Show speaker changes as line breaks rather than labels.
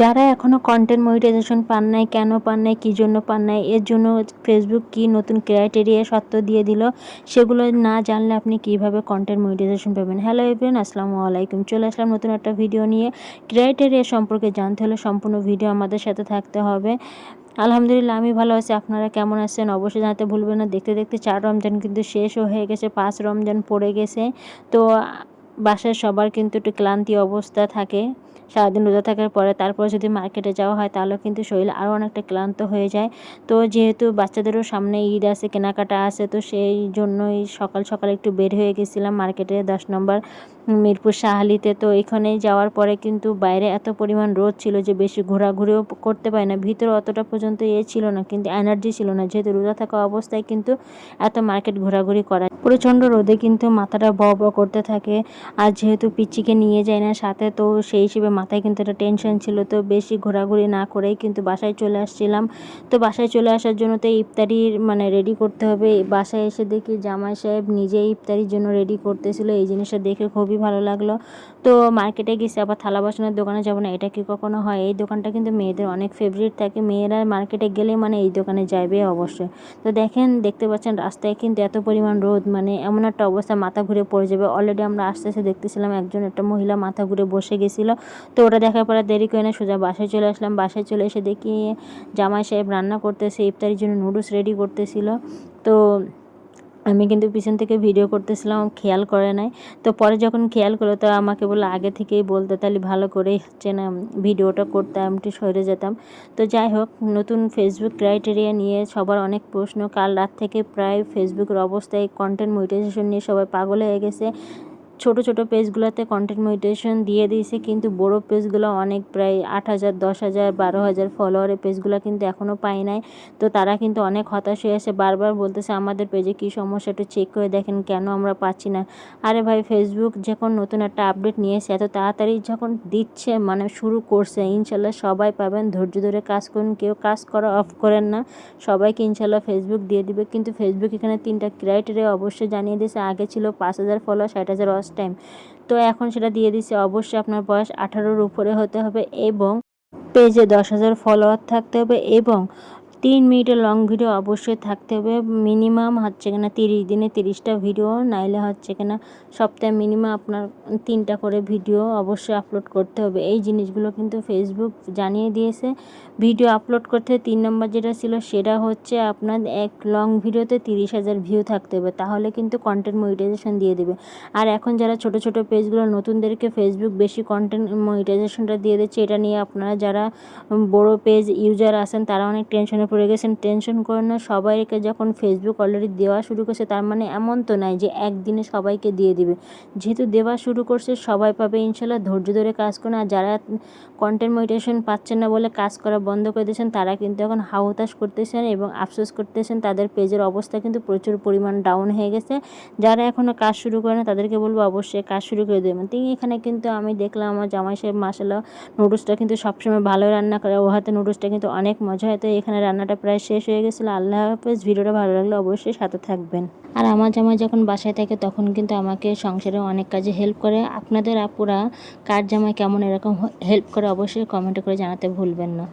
যারা এখনও content monetization পান নাই, কেন পান নাই, কী জন্য পান নাই, এর জন্য ফেসবুক কি নতুন ক্রাইটেরিয়া সত্য দিয়ে দিল, সেগুলো না জানলে আপনি কীভাবে কন্টেন্ট মনিটাইজেশন পাবেন? হ্যালো এভরিওয়ান আসসালামু আলাইকুম। চলে আসলাম নতুন একটা ভিডিও নিয়ে। ক্রাইটেরিয়া সম্পর্কে জানতে হলে সম্পূর্ণ ভিডিও আমাদের সাথে থাকতে হবে। আলহামদুলিল্লাহ, আমি ভালো আছি। আপনারা কেমন আছেন? অবশ্যই জানাতে ভুলবেন না। দেখতে দেখতে চার রমজান কিন্তু শেষও হয়ে গেছে, পাঁচ রমজান পড়ে গেছে। তো বাসায় সবার কিন্তু একটু ক্লান্তি অবস্থা থাকে, সারাদিন রোজা থাকার পরে। তারপরে যদি মার্কেটে যাওয়া হয়, তাহলেও কিন্তু শরীর আরও অনেকটা ক্লান্ত হয়ে যায়। তো যেহেতু বাচ্চাদেরও সামনে ঈদ আছে, কেনাকাটা আছে, তো সেই জন্যই সকাল সকাল একটু বের হয়ে গেছিলাম মার্কেটে দশ নম্বর মিরপুর শাহালিতে তো এখানে যাওয়ার পরে কিন্তু বাইরে এত পরিমাণ রোদ ছিল যে বেশি ঘোরাঘুরিও করতে পারে না। ভিতরে অতটা পর্যন্ত এ ছিল না, কিন্তু এনার্জি ছিল না। যেহেতু রোজা থাকা অবস্থায় কিন্তু এত মার্কেট ঘোরাঘুরি করা, প্রচণ্ড রোদে কিন্তু মাথাটা ব করতে থাকে। আর যেহেতু পিচ্চিকে নিয়ে যায় না সাথে, তো সেই হিসেবে মাথায় কিন্তু একটা টেনশন ছিল। তো বেশি ঘোরাঘুরি না করেই কিন্তু বাসায় চলে আসছিলাম। তো বাসায় চলে আসার জন্য তো ইফতারির মানে রেডি করতে হবে। বাসায় এসে দেখি জামাই সাহেব নিজেই ইফতারির জন্য রেডি করতেছিল। এই জিনিসটা দেখে খুবই ভালো লাগল। তো মার্কেটে গেছি, আবার থালা বাসনের দোকানে যাব না, এটা কি কখনো হয়? এই দোকানটা কিন্তু মেয়েদের অনেক ফেভারিট থাকে। মেয়েরা মার্কেটে গেলে মানে এই দোকানে যাবে অবশ্যই। তো দেখেন, দেখতে পাচ্ছেন, রাস্তায় কিন্তু এত পরিমাণ রোদ মানে এমন একটা অবস্থা, মাথা ঘুরে পড়ে যাবে। অলরেডি আমরা আস্তে আস্তে দেখতেছিলাম একজন একটা মহিলা মাথা ঘুরে বসে গেছিল। তো ওটা দেখার পরে দেরি করে না, সোজা বাসায় চলে আসলাম। বাসায় চলে এসে দেখি জামাই সাহেব রান্না করতেছে, ইফতারির জন্য নুডলস রেডি করতেছিল। তো আমি কিন্তু পিছন থেকে ভিডিও করতেছিলাম খেয়াল করে নাই। তো পরে যখন খেয়াল করল, তো আমাকে বলল, আগে থেকেই বলতে, তাহলে ভালো করে হচ্ছে না ভিডিওটা করতে আমি একটু সরে যেতাম। তো যাই হোক, নতুন ফেসবুক ক্রাইটেরিয়া নিয়ে সবার অনেক প্রশ্ন। কাল রাত থেকে প্রায় ফেসবুকের অবস্থায় কন্টেন্ট মনিটাইজেশন নিয়ে সবাই পাগল হয়ে গেছে। ছোট ছোট পেজগুলোতে কন্টেন্ট মনিটাইজেশন দিয়ে দিয়েছে, কিন্তু বড় পেজগুলো অনেক প্রায় আট হাজার, দশ হাজার, বারো হাজার ফলোয়ারের পেজগুলো কিন্তু এখনও পাই নাই। তো তারা কিন্তু অনেক হতাশ হয়ে আছে, বারবার বলতেছে আমাদের পেজে কী সমস্যা একটু চেক করে দেখেন কেন আমরা পাচ্ছি না। আরে ভাই ফেসবুক যখন নতুন একটা আপডেট নিয়ে নিয়েছে এত তাড়াতাড়ি যখন দিচ্ছে মানে শুরু করছে, ইনশাল্লাহ সবাই পাবেন, ধৈর্য ধরে কাজ করুন, কেউ কাজ করা অফ করেন না। সবাইকে ইনশাল্লাহ ফেসবুক দিয়ে দিবে, কিন্তু ফেসবুক এখানে তিনটা ক্রাইটেরিয়া অবশ্যই জানিয়ে দিয়েছে, আগে ছিল পাঁচ হাজার ফলোয়ার ষাট হাজার ফার্স্ট টাইম তো এখন সেটা দিয়ে দিচ্ছে অবশ্যই আপনার বয়স আঠারোর উপরে হতে হবে এবং পেজে দশ হাজার ফলোয়ার থাকতে হবে এবং তিন মিনিটের লং ভিডিও অবশ্যই থাকতে হবে। মিনিমাম হচ্ছে কিনা তিরিশ দিনে তিরিশটা ভিডিও নাইলে হচ্ছে কিনা সপ্তাহে মিনিমাম আপনার তিনটা করে ভিডিও অবশ্যই আপলোড করতে হবে। এই জিনিসগুলো কিন্তু ফেসবুক জানিয়ে দিয়েছে। ভিডিও আপলোড করতে তিন নম্বর যেটা ছিল সেটা হচ্ছে আপনার এক লং ভিডিওতে তিরিশ হাজার ভিউ থাকতে হবে। তাহলে কিন্তু কন্টেন্ট মনিটাইজেশন দিয়ে দেবে। আর এখন যারা ছোট ছোট পেজগুলো নতুনদেরকে ফেসবুক বেশি কন্টেন্ট মনিটাইজেশনটা দিয়ে দিচ্ছে, এটা নিয়ে আপনারা যারা বড় পেজ ইউজার আছেন, তারা অনেক টেনশনে পড়ে গেছেন, টেনশন করেন না। সবাইকে যখন ফেসবুক অলরেডি দেওয়া শুরু করছে, তার মানে এমন তো নাই যে একদিনে সবাইকে দিয়ে দিবে। যেহেতু দেওয়া শুরু করছে, সবাই পাবে ইনশাল্লাহ। ধৈর্য ধরে কাজ করুন। আর যারা কন্টেন্ট মনিটেশন পাচ্ছেন না বলে কাজ করা বন্ধ করে দিয়েছেন, তারা কিন্তু এখন হাউতাস করতেছেন এবং আফসোস করতেছেন। তাদের পেজের অবস্থা কিন্তু প্রচুর পরিমাণ ডাউন হয়ে গেছে। যারা এখনও কাজ শুরু করে না, তাদেরকে বলব অবশ্যই কাজ শুরু করে দেবেন। তিনি এখানে কিন্তু আমি দেখলাম আমার জামাই সাহেব মাসাল্লাহ নুডলসটা কিন্তু সবসময় ভালো রান্না করে। ও হাতে নুডলসটা কিন্তু অনেক মজা হয়। তো এখানে রান্নাটা প্রায় শেষ হয়ে গেছিল। আল্লাহ হাফেজ, ভিডিওটা ভালো লাগলে অবশ্যই সাথে থাকবেন। আর আমার জামাই যখন বাসায় থাকে, তখন কিন্তু আমাকে সংসারে অনেক কাজে হেল্প করে। আপনাদের আপুরা কার জামাই কেমন এরকম হেল্প করে অবশ্যই কমেন্ট করে জানাতে ভুলবেন না।